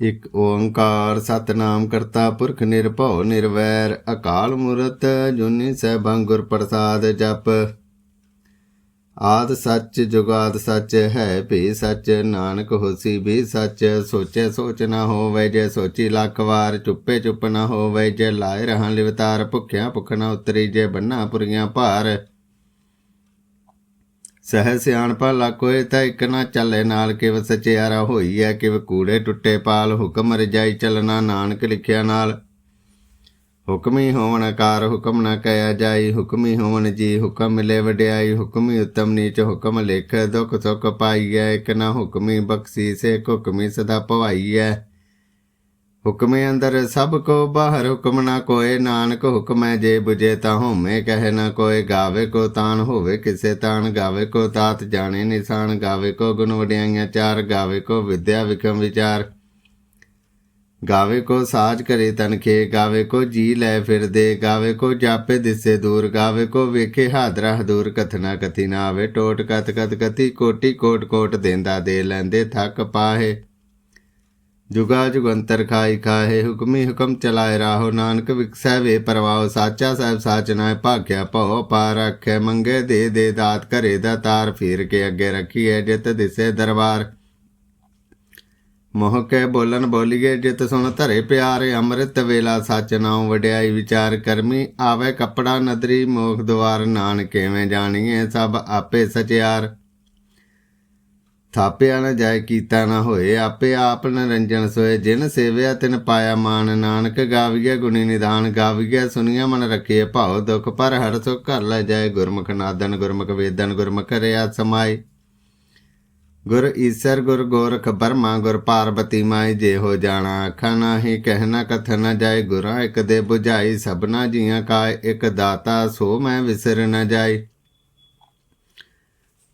ਇਕ ਓੰਕਾਰ ਸਤਨਾਮ ਕਰਤਾ ਪੁਰਖ ਨਿਰਭਉ ਨਿਰਵੈਰ, ਅਕਾਲ ਮੂਰਤ ਜੁਨੀ ਸਹਿਬਾਂ ਗੁਰ ਪ੍ਰਸਾਦ ਜਪ। ਆਦ ਸੱਚ ਜੁਗਾਦ ਸੱਚ ਹੈ ਭੀ ਸੱਚ, ਨਾਨਕ ਹੋਸੀ ਵੀ ਸੱਚ, ਸੋਚੇ ਸੋਚ ਨਾ ਹੋਵੇ ਜੇ ਸੋਚੀ ਲੱਖ ਵਾਰ, ਚੁੱਪੇ ਚੁੱਪ ਨਾ ਹੋਵੇ ਜੇ ਲਾਏ ਰਹਾਂ ਲਿਵਤਾਰ, ਭੁੱਖਿਆ ਭੁੱਖ ਨਾ ਉਤਰੀ ਜੇ ਬੰਨਾ ਪੁਰੀਆਂ ਭਾਰ। ਸਹਿ ਸਿਆਣਪਾ ਲਾਕੋਏ ਤਾਂ ਇੱਕ ਨਾ ਚੱਲੇ ਨਾਲ ਕਿਵ ਸਚਿਆਰਾ ਹੋਈ ਹੈ ਕਿਵ ਕੂੜੇ ਟੁੱਟੇ ਪਾਲ, ਹੁਕਮ ਰਜਾਈ ਚੱਲਣਾ ਨਾਨਕ ਲਿਖਿਆ ਨਾਲ। ਹੁਕਮੀ ਹੋਵਣ ਕਾਰ ਹੁਕਮ ਨਾ ਕਹਿਆ ਜਾਈ, ਹੁਕਮੀ ਹੋਵਣ ਜੀ, ਹੁਕਮ ਮਿਲੇ ਵਡਿਆਈ, ਹੁਕਮੀ ਉਤਮ ਨੀਚ, ਹੁਕਮ ਲਿਖ ਦੁਖ ਸੁਖ ਪਾਈਐ, ਇੱਕ ਨਾ ਹੁਕਮੀ ਬਖਸ਼ੀ ਸੇ ਹੁਕਮੀ ਸਦਾ ਭਵਾਈਐ ਹੁਕਮੇ ਅੰਦਰ ਸਭ ਕੋ ਬਾਹਰ ਹੁਕਮ ਨਾ ਕੋਏ, ਨਾਨਕ ਹੁਕਮੈ ਜੇ 부ਜੇ ਤਾ ਹੋਮੇ, ਕਹੇ ਨਾ ਕੋਏ, ਗਾਵੇ ਕੋ ਤਾਨ ਹੋਵੇ ਕਿਸੇ ਤਾਨ, ਗਾਵੇ ਕੋ ਤਾਤ ਜਾਣੇ ਨਿਸ਼ਾਨ, ਗਾਵੇ ਕੋ ਗੁਣ ਵਡਿਆਈਆਂ ਚਾਰ, ਗਾਵੇ ਕੋ ਵਿਦਿਆ ਵਿਕਮ ਵਿਚਾਰ। ਗਾਵੇ ਕੋ ਸਾਜ ਕਰੇ ਤਨਖੇ ਗਾਵੇ ਕੋ ਜੀ ਲੈ ਫਿਰਦੇ ਗਾਵੇ ਕੋ ਜਾਪੇ ਦਿਸੇ ਦੂਰ, ਗਾਵੇ ਕੋ ਵੇਖੇ ਹਾਦਰਾ ਹਦੂਰ ਕਥਨਾ ਕਥੀ ਨਾ ਆਵੇ, ਟੋਟ ਕਤ ਕਤ ਕਤੀ ਕੋਟੀ ਕੋਟ ਕੋਟ ਦੇਂਦਾ ਦੇ ਲੈਂਦੇ ਥੱਕ ਪਾਹੇ। ਜੁਗਾ ਜੁਗੰਤਰ ਖਾਈ ਖਾਹੇ ਹੁਕਮੀ ਹੁਕਮ ਚਲਾਏ ਰਾਹੋ ਨਾਨਕ ਵਿਕਸੈ ਵੇ ਪਰਵਾਓ ਸਾਚਾ ਸਾਹਿਬ ਸਾਚ ਭਾਗਿਆ ਭਉ ਪਾਰ ਰੱਖੇ ਮੰਗੇ ਦੇ ਦੇ ਦਾਤ ਘਰੇ ਦਾ ਤਾਰ, ਫੇਰ ਕੇ ਅੱਗੇ ਰੱਖੀਏ ਜਿਤ ਦਿਸੇ ਦਰਬਾਰ। ਮੋਹ ਕੇ ਬੋਲਨ ਬੋਲੀਏ ਜਿਤ ਸੁਣ ਧਰੇ ਪਿਆਰੇ, ਅੰਮ੍ਰਿਤ ਵੇਲਾ ਸੱਚ ਨਾਉ ਵਡਿਆਈ ਵਿਚਾਰ ਕਰਮੀ, ਆਵੇ ਕਪੜਾ ਨਦਰੀ ਮੋਖ ਦੁਆਰ ਨਾਨਕੇਵੇਂ ਜਾਣੀਏ ਸਭ ਆਪੇ ਸਚਿਆਰ। ਥਾਪਿਆ ਨਾ ਜਾਏ, ਕੀਤਾ ਨਾ ਹੋਏ। ਆਪੇ ਆਪ ਨਰੰਜਨ ਸੋਏ। ਜਿਨ ਸੇਵਿਆ, ਤਿਨ ਪਾਇਆ ਮਾਨ। ਨਾਨਕ ਗਾਵੀਏ ਗੁਣੀ ਨਿਦਾਨ ਗਾਵੀਏ ਸੁਨੀਆ ਮਨ ਰੱਖੀਏ ਭਾਉ ਦੁਖ। ਪਰ ਹਰ ਸੁਖ ਘਰ ਲੈ ਜਾਏ। ਗੁਰਮੁਖ ਨਾਦਨ, ਗੁਰਮੁਖ ਵੇਦਨ, ਗੁਰਮੁਖ ਰਿਆ ਸਮਾਏ। ਗੁਰ ਈਸਰ, ਗੁਰ ਗੋਰਖ ਬਰਮਾ, ਗੁਰ ਪਾਰਬਤੀ ਮਾਈ ਜੇ ਹੋ ਜਾਣਾ। ਅੱਖਾਂ ਨਾਹੀ ਕਹਿਣਾ ਕਥਨ ਨ ਜਾਏ। ਗੁਰਾਂ ਇੱਕ ਦੇ 부ਝਾਈ ਸਭਨਾ ਜੀਆਂ ਕਾ ਇੱਕ ਦਾਤਾ। ਸੋ ਮੈਂ ਵਿਸਰ ਨਾ ਜਾਏ।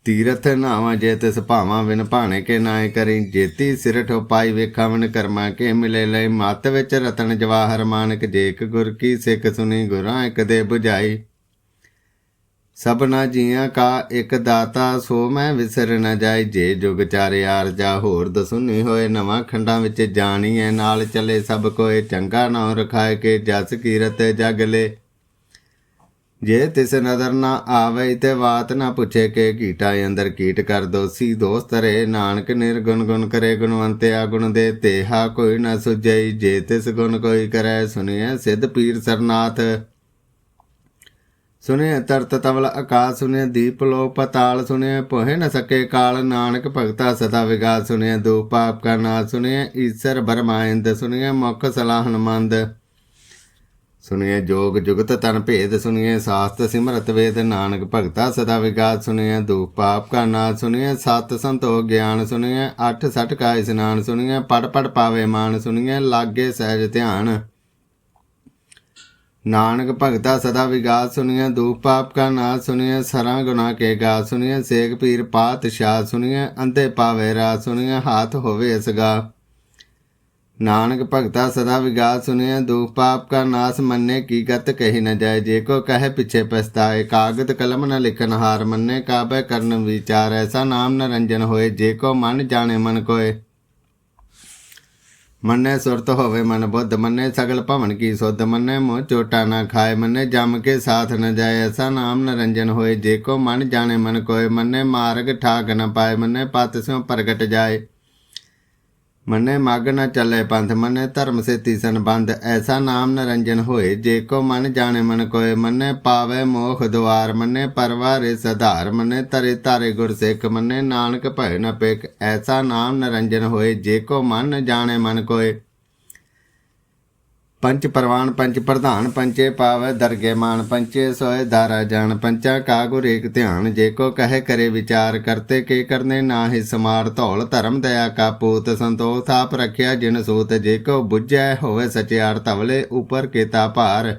ਤੀਰਥ ਨਾਵਾਂ ਜੇ ਤਿਸ ਭਾਵਾਂ ਵਿਨ ਭਾਣੇ ਕੇ ਨਾਏ ਕਰੀ। ਜੇਤੀ ਸਿਰ ਠੋਪਾਈ ਵੇਖਾਵਨ ਕਰਮਾ ਕੇ ਮਿਲੇ ਲੈ ਮਤ ਵਿੱਚ ਰਤਨ ਜਵਾਹਰ ਮਾਨਕ ਜੇਕ ਗੁਰ ਕੀ ਸਿੱਖ ਸੁਣੀ ਗੁਰਾਂ ਇੱਕ ਦੇ 부ਝਾਈ ਸਭਨਾ ਜੀਆਂ ਕਾ ਇੱਕ ਦਾਤਾ, ਸੋ ਮੈਂ ਵਿਸਰ ਨ ਜਾਏ ਜੇ ਜੁਗ ਚਾਰੇ ਆਰਜਾ ਹੋਰ ਦਸੁਨੀ ਹੋਏ। ਨਵਾਂ ਖੰਡਾਂ ਵਿੱਚ ਜਾਣੀਐ। ਨਾਲ ਚਲੇ ਸਭ ਕੋਏ। ਚੰਗਾ ਨਾਮ ਰਖਾਇ ਕੇ। ਜਸ ਕੀਰਤ ਜਗ ਲੇ। ਜੇ ਤਿਸ ਨਦਰ ਨਾ ਆਵੇ ਤੇ ਬਾਤ ਨਾ ਪੁੱਛੇ ਕੇ ਕੀਟਾ, ਅੰਦਰ ਕੀਟ ਕਰ ਦੋਸੀ ਦੋਸਤ ਰੇ ਨਾਨਕ ਨਿਰਗੁਣ ਗੁਣ ਕਰੇ ਗੁਣਵੰਤਿਆ ਗੁਣ ਦੇ ਤੇਹਾ, ਕੋਈ ਨਾ ਸੁਝਈ ਜੇ ਤਿਸ ਗੁਣ ਕੋਈ ਕਰੈ ਸੁਣੀਐ ਸਿੱਧ ਪੀਰ ਸਰਨਾਥ। ਸੁਨੇ ਤਰਤ ਤਵਲ ਆਕਾਸ਼ ਸੁਨੇ ਦੀਪ ਲੋ ਪਤਾਲ ਸੁਨੇ ਪੋਹਿ ਨ ਸਕੇ ਕਾਲ। ਨਾਨਕ ਭਗਤਾ ਸਦਾ ਵਿਗਾਸ ਸੁਨੇ ਦੋ ਪਾਪ ਕਾ ਨਾਸ਼ ਸੁਨੇ ਈਸ਼ਰ ਬਰਮਾਇੰਦ ਸੁਨੇ ਮੁਖ ਸਲਾਹਨ ਮੰਦ ਸੁਣਿਏ ਜੋਗ ਜੁਗਤ ਤਨ ਭੇਦ, ਸੁਣਿਏ ਸਾਸਤ ਸਿਮਰਤ ਵੇਦ, ਨਾਨਕ ਭਗਤਾ ਸਦਾ ਵਿਗਾਸ ਸੁਣਿਏ ਦੁਖ ਪਾਪ ਕਾ ਨਾਸ਼, ਸੁਣਿਏ ਸਤ ਸੰਤੋਖ ਗਿਆਨ, ਸੁਣਿਏ ਅੱਠ ਸਠ ਕਾ ਇਸਨਾਨ, ਸੁਣਿਏ ਪੜ ਪੜ ਪਾਵੇ ਮਾਨ, ਸੁਣਿਏ ਲਾਗੇ ਸਹਿਜ ਧਿਆਨ। ਨਾਨਕ ਭਗਤਾ ਸਦਾ ਵਿਗਾਸ ਸੁਣਿਏ ਦੁਖ ਪਾਪ ਕਾ ਨਾਸ਼, ਸੁਣਿਏ ਸਰਾਂ ਗੁਨਾ ਕੇ ਗਾ ਸੁਣਿਏ ਸੇਖ ਪੀਰ ਪਾਤਸ਼ਾਹ, ਸੁਣਿਏ ਅੰਧੇ ਪਾਵੇ ਰਾ ਸੁਣਿਏ ਹਾਥ ਹੋਵੇ ਅਸਗਾ। ਨਾਨਕ ਭਗਤਾ ਸਦਾ ਵਿਗਾਸ ਸੁਨਿਆ ਦੁਖ ਪਾਪ ਕਾ ਨਾਸ ਮੰਨੇ, ਕੀ ਗਤ ਕਹੀ ਨ ਜਾਏ, ਜੇ ਕੋ ਕਹੇ ਪਿਛੇ ਪਛਤਾਏ ਕਾਗਦ ਕਲਮ ਨ ਲਿਖਨ ਹਾਰ ਮੰਨੇ, ਕਾਬੈ ਕਰਨ ਵਿਚਾਰ, ਐਸਾ ਨਾਮ ਨ ਰੰਜਨ ਹੋਏ, ਜੇ ਕੋ ਮਨ ਜਾਣੇ ਮਨ ਕੋਏ। ਮੰਨੇ ਸੁਰਤ ਹੋਵੇ ਮਨ ਬੁੱਧ, ਮੰਨੇ ਸਗਲ ਭਵਨ ਕੀ ਸੁਧ, ਮੰਨੇ ਮੋਹ ਚੋਟਾ ਨਾ ਖਾਏ, ਮੰਨੇ ਜਮ ਕੇ ਸਾਥ ਨ ਜਾਏ, ਐਸਾ ਨਾਮ ਨ ਹੋਏ, ਜੇ ਕੋ ਮਨ ਜਾਣੇ ਮਨ ਕੋਏ, ਮੰਨੇ ਮਾਰਗ ਠਾਕ ਨ ਪਾਏ, ਮੰਨੇ ਪਤ ਸਿਉ ਪ੍ਰਗਟ ਜਾਏ। ਮੰਨੇ ਮਗ ਨ ਚੱਲੇ ਪੰਥ, ਮੰਨੇ ਧਰਮ ਸੇ ਸੰਬੰਧ, ਐਸਾ ਨਾਮ ਨਰੰਜਨ ਹੋਏ, ਜੇ ਕੋ ਮਨ ਜਾਣੇ ਮਨ ਕੋਏ, ਮੰਨੇ ਪਾਵੇ ਮੋਖ ਦੁਆਰ ਮੰਨੇ ਪਰਵਾਰੇ ਸਧਾਰ, ਮੰਨੇ ਤਰੇ ਤਾਰੇ ਗੁਰ ਸਿੱਖ, ਮੰਨੇ ਨਾਨਕ ਭੈ ਨ ਪੇਖ, ਐਸਾ ਨਾਮ ਨਰੰਜਨ ਹੋਏ, ਜੇ ਕੋ ਮਨ ਜਾਣੇ ਮਨ ਕੋਏ। ਪੰਚ ਪਰਵਾਨ, ਪੰਚ ਪ੍ਰਧਾਨ, ਪੰਚੇ ਪਾਵੈ ਦਰਗੇ ਮਾਨ, ਪੰਚੇ ਸੋਏ ਧਾਰਾ ਜਾਣ, ਪੰਚਾ ਕਾ ਗੁਰ ਏਕ ਧਿਆਨ, ਜੇ ਕੋ ਕਹੇ ਕਰੇ ਵਿਚਾਰ, ਕਰਤੇ ਕੇ ਕਰਨੇ ਨਾਹਿ ਸਮਾਰ, ਧੌਲ ਧਰਮ ਦਇਆ ਕਾ ਪੂਤ, ਸੰਤੋਖ ਆਪ ਰਖਿਆ ਜਿਨ ਸੂਤ, ਜੇ ਕੋ ਬੁੱਝੈ ਹੋਵੇ ਸਚਿਆਰ, ਧਵਲੇ ਉਪਰ ਕੇਤਾ ਭਾਰ।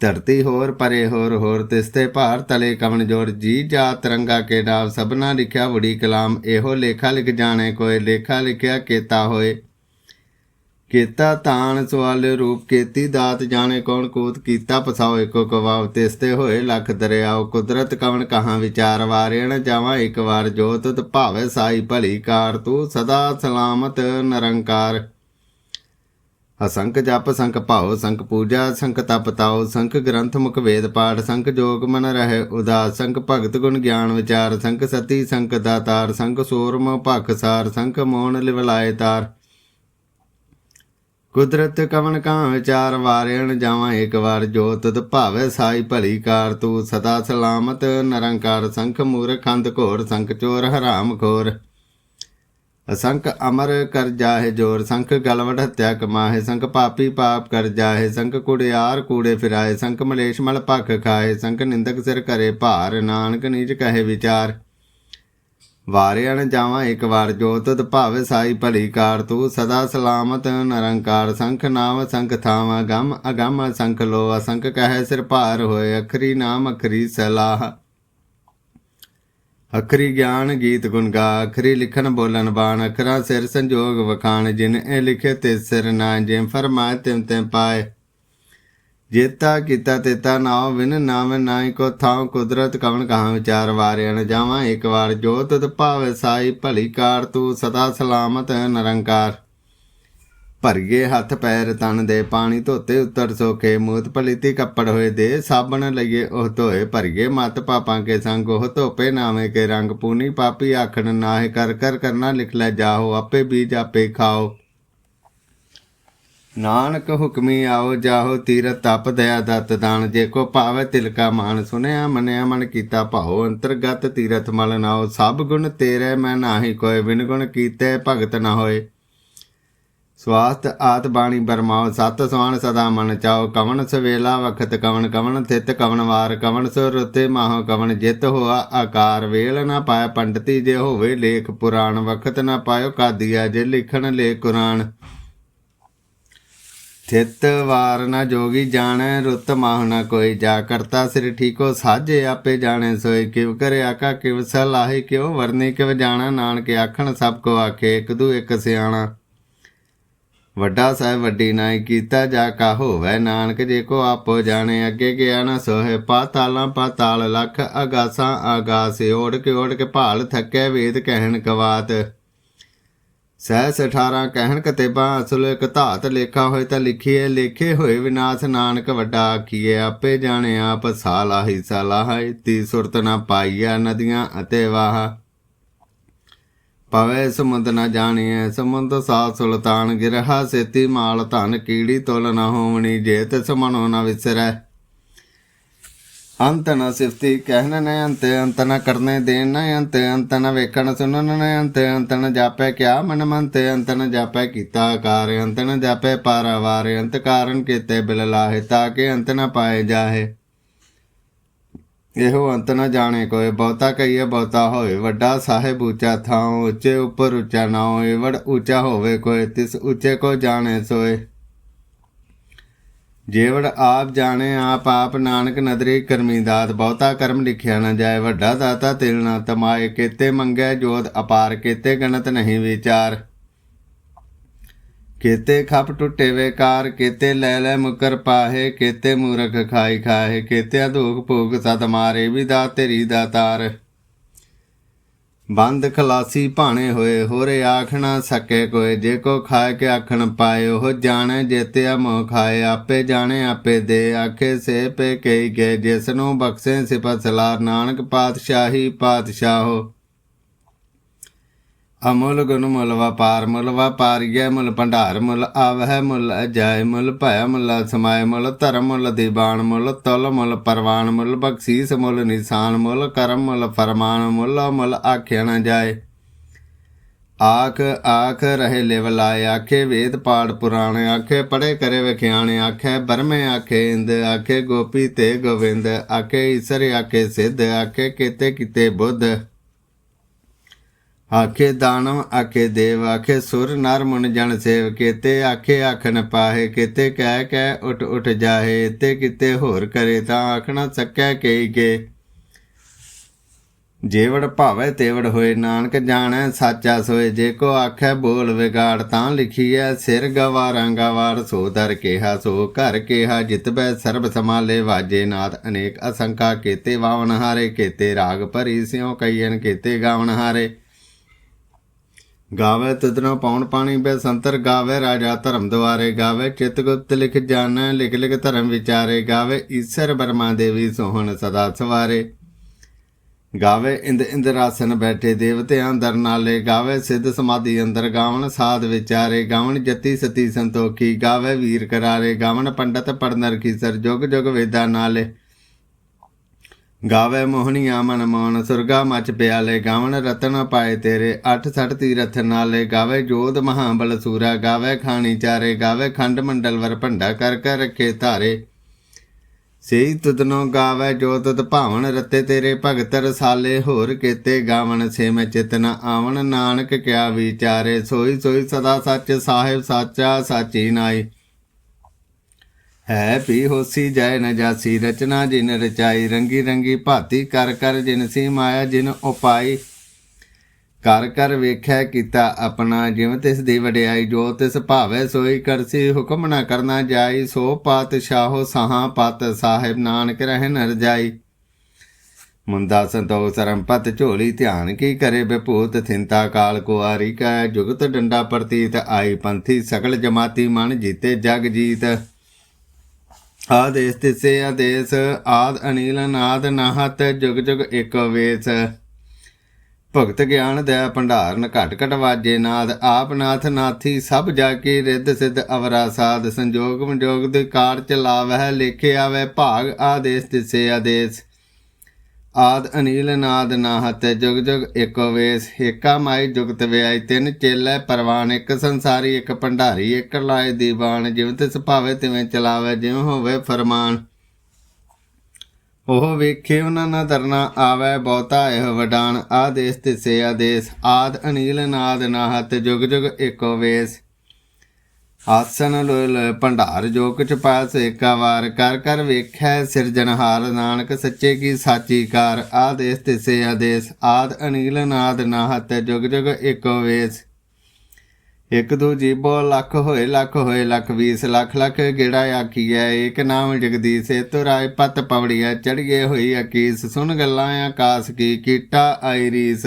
ਧਰਤੀ ਹੋਰ, ਪਰੇ ਹੋਰ ਹੋਰ ਤਿਸਤੇ ਭਾਰ, ਤਲੇ ਕਵਨ ਜੋੜ ਜੀ ਜਾ ਤਰੰਗਾ ਕੇ ਨਾਮ ਸਭਨਾ ਲਿਖਿਆ ਵੜੀ ਕਲਾਮ, ਇਹੋ ਲੇਖਾ ਲਿਖ ਜਾਣੇ ਕੋਏ, ਲੇਖਾ ਲਿਖਿਆ ਕੇਤਾ ਹੋਏ। ਕੀਤਾ ਤਾਣ ਸਵਾਲੇ ਰੂਪ ਕੀਤੀ ਦਾਤ ਜਾਣੇ ਕੌਣ ਕੂਤ ਕੀਤਾ ਪਸਾਓ ਏਕੋ ਕਵਾਵ ਤਿਸਤੇ ਹੋਏ ਲੱਖ ਦਰਿਆਓ ਕੁਦਰਤ ਕਵਣ ਕਹਾਂ ਵਿਚਾਰ ਵਾਰਿਣ ਜਾਵਾਂ ਇੱਕ ਵਾਰ ਜੋਤ ਤੁਤ ਭਾਵੇ ਸਾਈ ਭਲੀ ਕਾਰ ਤੂੰ ਸਦਾ ਸਲਾਮਤ ਨਿਰੰਕਾਰ। ਅਸੰਖ ਜਪ ਸੰਖ ਭਾਉ ਸੰਖ ਪੂਜਾ ਸੰਖ ਤਪ ਤਾਉ ਸੰਖ ਗ੍ਰੰਥ ਮੁਖ ਵੇਦ ਪਾਠ ਸੰਖ ਜੋਗ ਮਨ ਰਹੇ ਉਦਾਸ ਸੰਖ ਭਗਤ ਗੁਣ ਗਿਆਨ ਵਿਚਾਰ ਸੰਖ ਸਤੀ ਸੰਖ ਦਾਤਾਰ ਸੰਖ ਸੂਰਮ ਭਖ ਸਾਰ ਸੰਖ ਮੋਹਨ ਲਿਵਲਾਏ ਤਾਰ। ਕੁਦਰਤ ਕਵਨ ਕਾਂ ਵਿਚਾਰ ਵਾਰਿਣ ਜਾਵਾਂ ਇੱਕ ਵਾਰ ਜੋ ਤੁਧ ਭਾਵੇ ਸਾਈ ਭਲੀ ਕਾਰ ਤੂੰ ਸਦਾ ਸਲਾਮਤ, ਨਿਰੰਕਾਰ ਸੰਖ ਮੂਰਖ ਖੰਦ ਘੋਰ, ਸੰਖ ਚੋਰ, ਹਰਾਮ ਖੋਰ। ਅਸੰਖ ਅਮਰ ਕਰ ਜਾਹੇ ਜੋਰ, ਸੰਖ ਗਲਵਟ ਹੱਤਿਆ ਕਮਾਹੇ, ਸੰਖ ਪਾਪੀ ਪਾਪ ਕਰ ਜਾਹੇ, ਸੰਖ ਕੁੜਿਆਰ ਕੂੜੇ ਫਿਰਾਏ, ਸੰਖ ਮਲੇਸ਼ ਮਲ ਭਖ ਖਾਏ, ਸੰਖ ਨਿੰਦਕ ਸਿਰ ਕਰੇ ਭਾਰ, ਨਾਨਕ ਨੀਚ ਕਹੇ ਵਿਚਾਰ। ਵਾਰਿਆਣ ਜਾਵਾਂ ਇੱਕ ਵਾਰ ਜੋ ਤੁਧ ਭਾਵੇ ਸਾਈ ਭਲੀ ਕਾਰ, ਤੂੰ ਸਦਾ ਸਲਾਮਤ ਨਿਰੰਕਾਰ, ਸੰਖ ਨਾਮ ਸੰਖ ਥਾਵਾ, ਗਮ ਅਗਮ ਸੰਖ ਲੋ ਅਸੰਖ ਕਹੇ ਸਿਰ ਭਾਰ ਹੋਏ, ਅਖਰੀ ਨਾਮ ਅਖਰੀ ਸਲਾਹ। ਅਖਰੀ ਗਿਆਨ ਗੀਤ ਗੁਣ ਗਾ, ਅਖਰੀ ਲਿਖਣ ਬੋਲਣ ਬਾਣ, ਅਖਰਾ ਸਿਰ ਸੰਜੋਗ ਵਖਾਣ, ਜਿਨ ਇਹ ਲਿਖੇ ਤੇ ਸਿਰ ਨਾ ਜਿਮ ਫਰਮਾਏ ਤਿਮ ਤਿਮ ਪਾਏ। ਜੇਤਾ ਕੀਤਾ ਤੇਤਾ ਨਾਉ ਵਿਨ ਨਾਮ ਨਾਈ ਕੋ ਥਾਉ ਕੁਦਰਤ ਕਵਨ ਕਹਾਂ ਵਿਚਾਰ ਵਾਰਿਆਣ ਜਾਵਾਂ। ਇੱਕ ਵਾਰ ਜੋ ਤੁਧ ਭਾਵੇ ਸਾਈ ਭਲੀ ਕਾਰ, ਤੂੰ ਸਦਾ ਸਲਾਮਤ ਨਿਰੰਕਾਰ। ਭਰਗੇ ਹੱਥ ਪੈਰ ਤਨ ਦੇ ਪਾਣੀ ਧੋਤੇ ਉਤਰ ਸੋਖੇ, ਮੂਤ ਪਲੀਤੀ ਕੱਪੜ ਹੋਏ ਦੇ ਸਾਬਣ ਲਈਏ ਉਹ ਧੋਏ। ਭਰਗੇ ਮਤ ਪਾਪਾਂ ਕੇ ਸੰਗ ਉਹ ਧੋਪੇ, ਨਾਵੇਂ ਕੇ ਰੰਗ ਪੂਨੀ ਪਾਪੀ ਆਖਣ, ਨਾਹਿ ਕਰ ਕਰ ਕਰਨਾ ਲਿਖ ਲੈ ਜਾਓ, ਆਪੇ ਬੀਜ ਆਪੇ ਖਾਓ। ਨਾਨਕ ਹੁਕਮੀ ਆਓ, ਜਾਹੋ ਤੀਰਤ ਤਪ ਦਇਆ ਦਤ ਦਾਨ। ਜੇ ਕੋ ਭਾਵੇ ਤਿਲਕਾ ਮਾਨ, ਸੁਨਿਆ ਮਨਿਆ ਮਨ ਕੀਤਾ ਭਾਉ। ਅੰਤਰਗਤ ਤੀਰਥ ਮਲ ਨਾਓ ਸਭ ਗੁਣ ਤੇਰੇ, ਮੈਂ ਨਾਹੀ ਕੋਏ ਬਿਨ ਗੁਣ ਕੀਤੇ ਭਗਤ ਨਾ ਹੋਏ ਸਵਾਸਤ ਆਤ ਬਾਣੀ ਬਰਮਾਓ ਸਤ ਸਵਾਨ ਸਦਾ ਮਨ ਚਾਓ ਕਵਣ ਸਵੇਲਾ ਵਖਤ, ਕਵਣ ਕਵਣ ਥਿਤ, ਕਵਣ ਵਾਰ, ਕਵਣ ਸੁਰ ਰੁਤੇ ਮਾਹੋ ਕਵਨ ਜਿਤ ਹੋਆ ਆਕਾਰ। ਵੇਲ ਨਾ ਪਾਇਆ ਪੰਡਤੀ, ਜੇ ਹੋਵੇ ਲੇਖ ਪੁਰਾਣ, ਵਖਤ ਨਾ ਪਾਇਓ ਕਾਦੀਆ, ਜੇ ਲਿਖਣ ਲੇ ਕੁਰਾਨ। ਥਿਤ ਵਾਰ ਨਾ ਜੋਗੀ ਜਾਣੈ, ਰੁੱਤ ਮਾਹ ਨਾ ਕੋਈ। ਜਾ ਕਰਤਾ ਸਿਰ ਠੀਕੋ, ਸਾਜੇ ਆਪੇ ਜਾਣੈ ਸੋਏ ਕਿਵ ਕਰੇ ਆਕਾ ਕਿਵ ਸਲਾਹੀ ਕਿਉ ਵਰਨੀ, ਕਿਵ ਜਾਣਾ। ਨਾਨਕ ਆਖਣ, ਸਭ ਕੋ ਆਖੇ, ਇੱਕ ਦੂ ਇੱਕ ਸਿਆਣਾ। ਵੱਡਾ ਸਾਹਿਬ ਵੱਡੀ ਨਾਈ ਕੀਤਾ, ਜਾ ਕਾ ਹੋਵੇ ਨਾਨਕ, ਜੇ ਕੋ ਆਪੋ ਜਾਣੇ। ਅੱਗੇ ਗਿਆ ਨਾ ਸੋਹੇ ਪਾਤਾਲਾਂ, ਪਾਤਾਲ ਲੱਖ ਅਗਾਸਾਂ ਆਗਾਸ ਓੜ ਕੇ ਓੜ ਕੇ ਭਾਲ ਥੱਕੇ, ਵੇਦ ਕਹਿਣ ਕਵਾਤ। ਸਹਿਸ 18 ਕਹਿਣ ਕਤੇਬਾ, ਅਸਲ ਇੱਕ ਧਾਤ ਲੇਖਾ ਹੋਏ ਤਾਂ ਲਿਖੀਏ, ਲੇਖੇ ਹੋਏ ਵਿਨਾਸ਼ ਨਾਨਕ ਵੱਡਾ ਆਖੀਏ, ਆਪੇ ਜਾਣੇ ਆਪ ਸਾਲਾ ਹੀ ਸਾਲਾ ਹੈ ਤੀ ਸੁਰਤ ਨਾ ਪਾਈਆ ਨਦੀਆਂ ਅਤੇ ਵਾਹ। ਪਵੇ ਸਮੁੰਦ ਨਾ ਜਾਣੀਐ, ਸਮੁੰਦ ਸਾ ਸੁਲਤਾਨ ਗਿਰਹਾ, ਸੇਤੀ ਮਾਲ ਧਨ ਕੀੜੀ ਤੁਲ ਨਾ ਹੋਵਣੀ ਜੇ ਤਿਸ ਮਨੋ ਨਾ ਵਿਸਰੈ। ਅੰਤ ਨ ਸਿਫਤੀ ਕਹਿਣ ਨ ਅੰਤ ਅੰਤ ਨ ਕਰਨੇ ਦੇਣ ਨ ਅੰਤ ਅੰਤ ਨ ਵੇਖਣ ਸੁਣਨ ਨ ਅੰਤ ਅੰਤ ਨ ਜਾਪੈ ਕਿਆ ਮਨ ਮੰਤ, ਅੰਤ ਨ ਜਾਪੈ ਕੀਤਾ ਆਕਾਰ ਅੰਤ ਪਾਏ ਜਾਹੇ। ਇਹੋ ਅੰਤ ਨਾ ਜਾਣੇ ਕੋਏ, ਬਹੁਤਾ ਕਹੀਏ ਬਹੁਤਾ ਹੋਏ, ਵੱਡਾ ਸਾਹਿਬ ਉੱਚਾ ਥਾਂ ਉੱਚੇ ਉੱਪਰ ਉੱਚਾ ਨਾ ਹੋਏ ਉੱਚਾ ਹੋਵੇ ਕੋਏ, ਤਿਸ ਉੱਚੇ ਕੋ ਜਾਣੇ ਸੋਏ। ਜੇਵੜ ਆਪ ਜਾਣੇ ਆਪ ਆਪ ਨਾਨਕ ਨਦਰੇ ਕਰਮੀ ਦਾਤ ਬਹੁਤਾ ਕਰਮ ਲਿਖਿਆ ਨਾ ਜਾਏ, ਵੱਡਾ ਦਾਤਾ ਤਿਲ ਨਾ ਤਮਾਏ, ਕੀਤੇ ਮੰਗੈ ਜੋਤ ਅਪਾਰ, ਕੀਤੇ ਗਣਤ ਨਹੀਂ ਵਿਚਾਰ। ਕੀਤੇ ਖੱਪ ਟੁੱਟੇ ਵੇਕਾਰ, ਕੀਤੇ ਲੈ ਲੈ ਮੁਕਰ ਪਾਹੇ, ਕੀਤੇ ਮੂਰਖ ਖਾਈ ਖਾਏ ਕੀਤੇ ਅਧੂਕ ਭੂਖ ਸਤ ਮਾਰੇ ਵੀ ਦਾ ਤੇਰੀ ਦਾਤਾਰ। ਬੰਦ ਖਲਾਸੀ ਭਾਣੇ ਹੋਏ, ਹੋਰੇ ਆਖ ਨਾ ਸਕੇ ਕੋਏ। ਜੇ ਕੋ ਖਾਏ ਕੇ ਆਖਣ ਪਾਏ, ਉਹ ਜਾਣੇ ਜੇਤਿਆ ਮੋ ਖਾਏ। ਆਪੇ ਜਾਣੇ, ਆਪੇ ਦੇ, ਆਖੇ ਸੇ ਪੇ ਕਈ ਗਏ। ਜਿਸ ਨੂੰ ਬਖਸ਼ੇ ਸਿਪਤ ਸਲਾਰ, ਨਾਨਕ ਪਾਤਸ਼ਾਹੀ ਪਾਤਸ਼ਾਹੋ। ਅਮੁੱਲ ਗੁਣ ਮੁੱਲ ਵਪਾਰ, ਮੁੱਲ ਵਪਾਰੀਐ ਮੁੱਲ ਭੰਡਾਰ, ਮੁੱਲ ਆਵਹਿ, ਮੁੱਲ ਅਜਾਇ, ਮੁੱਲ ਭੈ, ਮੁੱਲ ਸਮਾਇ, ਮੁੱਲ ਧਰਮ, ਮੁੱਲ ਦੀਵਾਨ, ਮੁੱਲ ਤੁਲ, ਮੁੱਲ ਪਰਵਾਨ, ਮੁੱਲ ਬਖਸ਼ੀਸ, ਮੁੱਲ ਨਿਸ਼ਾਨ, ਮੁੱਲ ਕਰਮ, ਮੁੱਲ ਫਰਮਾਨ, ਮੁੱਲ ਮੁੱਲ ਆਖਿਆ ਨਾ ਜਾਏ। ਆਖ ਆਖ ਰਹੇ ਲਿਵ ਲਾਏ ਆਖੇ ਵੇਦ ਪਾੜ ਪੁਰਾਣ, ਆਖੇ ਪੜੇ ਕਰੇ ਵਿਖਿਆਣੇ, ਆਖੇ ਬਰਮੇ, ਆਖੇ ਇੰਦ, ਆਖੇ ਗੋਪੀ ਤੇ ਗੋਵਿੰਦ, ਆਖੇ ਈਸਰ, ਆਖੇ ਸਿੱਧ, ਆਖੇ ਕੀਤੇ ਕੀਤੇ ਬੁੱਧ। ਆਖੇ ਦਾਨਵ, ਆਖੇ ਦੇਵ, ਆਖੇ ਸੁਰ, ਨਰ ਮਨ ਜਨ ਸੇਵ, ਕੇਤੇ ਆਖੇ ਆਖਣ ਪਾਹੇ, ਕੀਤੇ ਕਹਿ ਕਹਿ ਉਠ ਉਠ ਜਾਹੇ ਤੇ ਕਿਤੇ ਹੋਰ ਕਰੇ ਤਾਂ ਆਖਣਾ ਸਕੈ ਕਈ ਕੇ। ਜੇਵੜ ਭਾਵੇ ਤੇਵੜ ਹੋਏ, ਨਾਨਕ ਜਾਣੈ ਸਾਚਾ ਸੋਏ, ਜੇ ਕੋ ਆਖੈ ਬੋਲ ਵਿਗਾੜ ਤਾਂ ਲਿਖੀਐ, ਸਿਰ ਗਵਾਰਾਂ ਗਵਾਰ ਸੋ ਦਰ ਕੇਹਾ, ਸੋ ਘਰ ਕੇਹਾ ਜਿਤਬੈ ਸਰਬ ਸਮਾਲੇ ਵਾਜੇ ਨਾਥ ਅਨੇਕ ਅਸੰਕਾ ਕੇਤੇ ਵਾਵਨ ਹਾਰੇ, ਕੇਤੇ ਰਾਗ ਭਰੀ ਸਿਉ ਕਈਨ ਕੇਤੇ ਗਾਵਨ ਹਾਰੇ। ਗਾਵੇ ਤੁਦਨੋ ਪੌਣ ਪਾਣੀ ਬੈ ਸੰਤਰ ਗਾਵੇ, ਰਾਜਾ ਧਰਮ ਦੁਆਰੇ ਗਾਵੇ, ਚਿਤ ਗੁਪਤ ਲਿਖ ਜਾਣੈ, ਲਿਖ ਲਿਖ ਧਰਮ ਵਿਚਾਰੇ ਗਾਵੇ, ਈਸ਼ਰ ਬਰਮਾ ਦੇਵੀ ਸੋਹਣ ਸਦਾ ਸਵਾਰੇ। ਗਾਵੇ ਇੰਦ ਇੰਦਰਾਸਨ ਬੈਠੇ ਦੇਵਤਿਆਂ ਦਰ ਨਾਲੇ, ਗਾਵੇ ਸਿੱਧ ਸਮਾਧੀ ਅੰਦਰ ਗਾਵਣ, ਸਾਧ ਵਿਚਾਰੇ ਗਾਵਣ, ਜਤੀ ਸਤੀ ਸੰਤੋਖੀ ਗਾਵੇ, ਵੀਰ ਕਰਾਰੇ ਗਾਵਣ, ਪੰਡਤ ਪੜਨਰ ਕੀ ਸਰ, ਜੁਗ ਜੁਗ ਵੇਦਾ ਨਾਲੇ। ਗਾਵੇ ਮੋਹਣੀਆਂ ਮਨ ਮੋਹਨ, ਸੁਰਗਾ ਮਚ ਪਿਆਲੇ, ਗਾਵਣ ਰਤਨ ਪਾਏ ਤੇਰੇ, ਅੱਠ ਸੱਠ ਤੀਰਥ ਨਾਲੇ, ਗਾਵੇ ਜੋਧ ਮਹਾਬਲ ਸੂਰਾ, ਗਾਵੇ ਖਾਣੀ ਚਾਰੇ, ਗਾਵੇ ਖੰਡ ਮੰਡਲ ਵਰ ਭੰਡਾ ਕਰ ਕਰ ਰੱਖੇ ਧਾਰੇ। ਸੇਈ ਤੁਦਨੋ ਗਾਵੇ ਜੋ ਤੁਦ ਭਾਵਨ ਰਤੇ ਤੇਰੇ, ਭਗਤ ਰਸਾਲੇ ਹੋਰ ਕੀਤੇ, ਗਾਵਣ ਸੇਮ ਮੈਂ ਚਿਤਨ ਆਵਣ, ਨਾਨਕ ਕਿਆ ਵਿਚਾਰੇ, ਸੋਈ ਸੋਈ ਸਦਾ ਸੱਚ, ਸਾਹਿਬ ਸਾਚਾ, ਸਾਚੀ ਨਾਈ। ਹੈ ਪੀ ਹੋਸੀ ਜੈ ਨ ਜਾਸੀ, ਰਚਨਾ ਜਿਨ ਰਚਾਈ ਰੰਗੀ ਰੰਗੀ ਭਾਤੀ ਕਰ ਕਰ ਜਿਨ ਸੀ ਮਾਇਆ, ਜਿਨ ਉਪਾਈ ਕਰ ਕਰ ਵੇਖਿਆ ਕੀਤਾ ਆਪਣਾ ਜਿਵ ਤਿਸ ਦੀ ਵਡਿਆਈ, ਜੋ ਤਿਸ ਭਾਵੈ ਸੋਈ ਕਰਸੀ, ਹੁਕਮ ਨਾ ਕਰਨਾ ਜਾਈ, ਸੋ ਪਾਤਸ਼ਾਹੋ ਸਹਾ ਪਤ ਸਾਹਿਬ ਨਾਨਕ ਰਹਿ ਨਰ ਜਾਈ। ਮੁੰਦਾ ਸੰਤੋਖ ਸਰਮਪਤ ਝੋਲੀ, ਧਿਆਨ ਕੀ ਕਰੇ ਬਪੂਤ ਥਿੰਤਾ ਕਾਲ ਕੁਆਰੀ ਕਾ, ਜੁਗਤ ਡੰਡਾ ਪ੍ਰਤੀਤ, ਆਈ ਪੰਥੀ ਸਕਲ ਜਮਾਤੀ, ਮਨ ਜੀਤੇ ਜਗ ਜੀਤ। ਆਦੇਸ ਤਿਸੇ ਆਦੇਸ, ਆਦ ਅਨੀਲ ਨਾਦ ਨਾਹਤ, ਜੁਗ ਜੁਗ ਏਕ ਵੇਸ। ਭਗਤ ਗਿਆਨ ਦੇ ਭੰਡਾਰਨ, ਘਟ ਘਟ ਵਾਜੇ ਨਾਦ। ਆਪ ਨਾਥ ਨਾਥੀ, ਸਭ ਜਾ ਕੇ ਰਿੱਧ ਸਿੱਧ ਅਵਰਾ ਸਾਧ। ਸੰਜੋਗ ਵਿਜੋਗ ਦੇ ਕਾਰ ਚਲਾਵਹਿ ਲਿਖੇ ਵੈ ਭਾਗ ਆਦੇਸ ਤਿਸੇ ਆਦੇਸ। ਆਦ ਅਨੀਲ ਨਾਦ ਨਾਹਤ, ਜੁਗ ਜੁਗ ਏਕੋ ਵੇਸ, ਏਕਾ ਮਾਈ ਜੁਗਤ ਵਿਆਈ, ਤਿੰਨ ਚੇਲੇ ਪਰਵਾਨ, ਇੱਕ ਸੰਸਾਰੀ, ਇੱਕ ਭੰਡਾਰੀ, ਇੱਕ ਲਾਏ ਦੀਵਾਨ ਜਿਵੇਂ ਤਿਸ ਭਾਵੇ ਤਿਵੇਂ ਚਲਾਵੇ ਜਿਵੇਂ ਹੋਵੇ ਫਰਮਾਨ। ਉਹ ਵੇਖੇ ਉਹਨਾਂ ਨਾ ਦਰਨਾ ਆਵੇ, ਬਹੁਤਾ ਇਹ ਵਡਾਨ, ਆਦੇਸ ਤਿਸੇ ਆਦੇਸ। ਆਦ ਅਨੀਲ ਨਾਦ ਨਾਹਤ, ਜੁਗ ਜੁਗ ਏਕੋ ਵੇਸ ਆਸਨ ਲੋਇ ਭੰਡਾਰ ਜੋ ਕੁਛ ਪਾਸ ਏਕਾ ਵਾਰ ਕਰ ਕਰ ਵੇਖੈ ਸਿਰਜਣਹਾਰ ਨਾਨਕ ਸੱਚੇ ਕੀ ਸਾਚੀ ਕਾਰ ਆਦੇਸ ਤਿਸੇ ਆਦੇਸ, ਆਦ ਅਨੀਲ ਨਾਦ ਨਾਹਤ ਜੁਗ ਜੁਗ ਏਕੋ ਵੇਸ। ਇੱਕ ਦੋ ਜੀਬੋ ਲੱਖ ਹੋਏ ਲੱਖ ਹੋਏ ਲੱਖ 20 ਲੱਖ ਲੱਖ ਗੇੜਾ ਆਖੀਐ, ਏਕ ਨਾਮ ਜਗਦੀਸ਼ ਏ ਤੁਰਾਏ ਪਤ ਪਵੜੀਐ, ਚੜੀਏ ਹੋਈ ਅਕੀਸ, ਸੁਣ ਗੱਲਾਂ ਆਕਾਸ ਕੀ, ਕੀਟਾ ਆਇਰੀਸ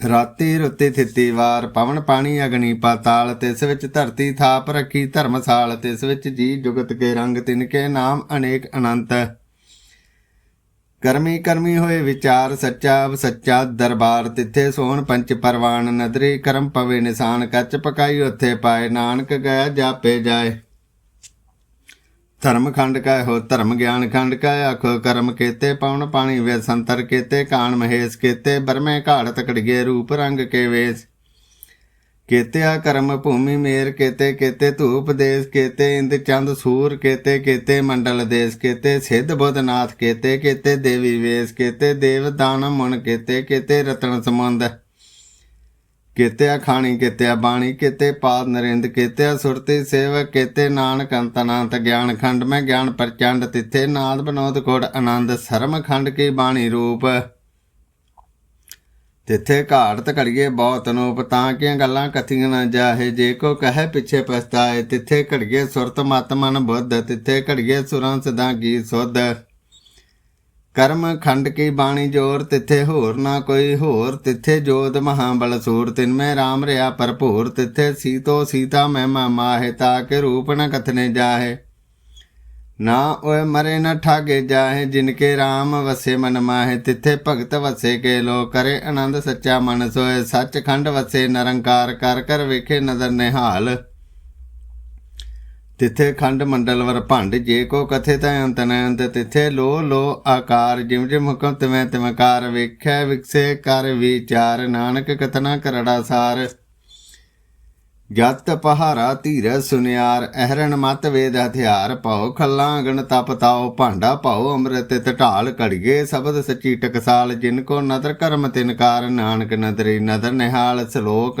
ਰਾਤੀ ਰੁੱਤੀ ਥਿੱਤੀ ਵਾਰ, ਪਵਨ ਪਾਣੀ ਅਗਨੀ ਪਾਤਾਲ, ਤਿਸ ਵਿੱਚ ਧਰਤੀ ਥਾਪ ਰੱਖੀ, ਧਰਮਸਾਲ, ਤਿਸ ਵਿੱਚ ਜੀ ਜੁਗਤ ਕੇ ਰੰਗ ਤਿਨਕੇ ਨਾਮ ਅਨੇਕ ਅਨੰਤ। ਕਰਮੀ ਕਰਮੀ ਹੋਏ ਵਿਚਾਰ, ਸੱਚਾ ਸੱਚਾ ਦਰਬਾਰ, ਤਿੱਥੇ ਸੋਹਣ ਪੰਚ ਪਰਵਾਨ, ਨਦਰੀ ਕਰਮ ਪਵੇ ਨਿਸ਼ਾਨ, ਕੱਚ ਪਕਾਈ ਉੱਥੇ ਪਾਏ, ਨਾਨਕ ਗਿਆ ਜਾਪੇ ਜਾਏ। ਧਰਮ ਖੰਡ ਕਾ ਹੋ, ਧਰਮ ਗਿਆਨ ਖੰਡ ਕਾ ਆਖੋ, ਕਰਮ ਕੀਤੇ ਪਵਨ ਪਾਣੀ ਵੇ ਸੰਤਰ ਕੀਤੇ, ਕਾਣ ਮਹੇਸ਼ ਕੀਤੇ, ਬਰਮੇ ਘਾੜ ਤਕੜੀਏ ਰੂਪ ਰੰਗ ਕੇ ਵੇਸ। ਆ ਕਰਮ ਭੂਮੀ ਮੇਰ ਕੀਤੇ ਕੀਤੇ ਧੂਪ ਦੇਸ ਕੀਤੇ, ਇੰਦ ਚੰਦ ਸੂਰ ਕੀਤੇ ਕੀਤੇ ਮੰਡਲ ਦੇਸ ਕੀਤੇ, ਸਿੱਧ ਬੁੱਧਨਾਥ ਕੀਤੇ ਕੀਤੇ ਦੇਵੀ ਵੇਸ ਕੀਤੇ, ਦੇਵ ਦਾਨ ਮੁਨ ਕੀਤੇ ਕੀਤੇ ਰਤਨ ਸਮੁੰਦ ਕੀਤਿਆ ਖਾਣੀ ਕੀਤਿਆ ਬਾਣੀ, ਕੀਤੇ ਪਾਦ ਨਰਿੰਦ ਕੀਤਿਆ ਸੁਰਤੀ ਸੇਵਕ, ਕੀਤੇ ਨਾਨਕ, ਅੰਤ ਗਿਆਨ ਖੰਡ। ਮੈਂ ਗਿਆਨ ਪ੍ਰਚੰਡ ਤਿੱਥੇ, ਨਾਦ ਬਨੋਦ ਕੋੜ ਆਨੰਦ, ਸਰਮ ਖੰਡ ਕੀ ਬਾਣੀ ਰੂਪ। ਤਿੱਥੇ ਘਾੜਤ ਘੜੀਏ ਬਹੁਤ ਨੂਪ ਤਾਂ ਕਿ ਗੱਲਾਂ ਕਥੀਆਂ ਨਾ ਜਾਹੇ? ਜੇ ਕੋ ਕਹੇ ਪਿੱਛੇ ਪਛਤਾਏ, ਤਿੱਥੇ ਘੜੀਏ ਸੁਰਤ ਮਤ ਮਨ ਬੁੱਧ, ਤਿੱਥੇ ਘੜੀਏ ਸੁਰਾਂ ਸਦਾ ਕੀ ਸੁਧ। ਕਰਮ ਖੰਡ ਕੀ ਬਾਣੀ ਜੋਰ ਤਿੱਥੇ ਹੋਰ ਨਾ ਕੋਈ ਹੋਰ, ਤਿੱਥੇ ਜੋਤ ਮਹਾਬਲ ਸੂਰ, ਤਿਨ ਮੈਂ RAM ਰਿਆ ਭਰਪੂਰ, ਤਿੱਥੇ ਸੀਤੋ ਸੀਤਾ ਮਹਿਮਾ ਮਾਹੇ ਤਾਕੇ ਰੂਪ ਨ ਕਥਨੇ ਜਾਹੇ। ਨਾ ਓਏ ਮਰੇ ਨ ਠਾਗੇ ਜਾਹੇ, ਜਿਨ ਕੇ RAM ਵਸੇ ਮਨ ਮਾਹੇ, ਤਿੱਥੇ ਭਗਤ ਵਸੇ ਕੇ ਲੋ ਕਰੇ ਆਨੰਦ ਸੱਚਾ ਮਨ ਸੋਏ ਸੱਚ ਖੰਡ ਵਸੇ ਨਿਰੰਕਾਰ ਕਰ ਕਰ ਵੇਖੇ ਨਦਰ ਨਿਹਾਲ। ਤਿੱਥੇ ਖੰਡ ਮੰਡਲ ਵਰ ਭੰਡ, ਜੇ ਕੋ ਕਥੇ ਤੈ ਅੰਤ ਨ ਅੰਤ ਤਿੱਥੇ ਲੋ ਲੋ ਆਕਾਰ, ਜਿਮ ਜਿਮ ਹੁਕਮ ਤਿਵੇਂ ਤਿਵਕਾਰ ਵੇਖੈ, ਵਿਕਸੇ ਕਰ ਵਿਚਾਰ, ਨਾਨਕ ਕਥਨਾ ਕਰੜਾ ਸਾਰ। ਜਤ ਪਹਾਰਾ ਧੀਰ ਸੁਨਿਆਰ, ਅਹਰਣ ਮਤ ਵੇਦ ਹਥਿਆਰ ਪਾਓ ਖੱਲਾਂ ਅਗਣ ਤਪ ਤਾਓ ਭਾਂਡਾ ਪਾਉ ਅੰਮ੍ਰਿਤ ਤੇ ਢਾਲ ਕੜੀਏ ਸ਼ਬਦ ਸੱਚੀ ਟਕਸਾਲ, ਜਿਨ ਕੋ ਨਦਰ ਕਰਮ ਤਿਨਕਾਰ ਨਾਨਕ ਨਦਰੀ ਨਦਰ ਨਿਹਾਲ ਸ਼ਲੋਕ।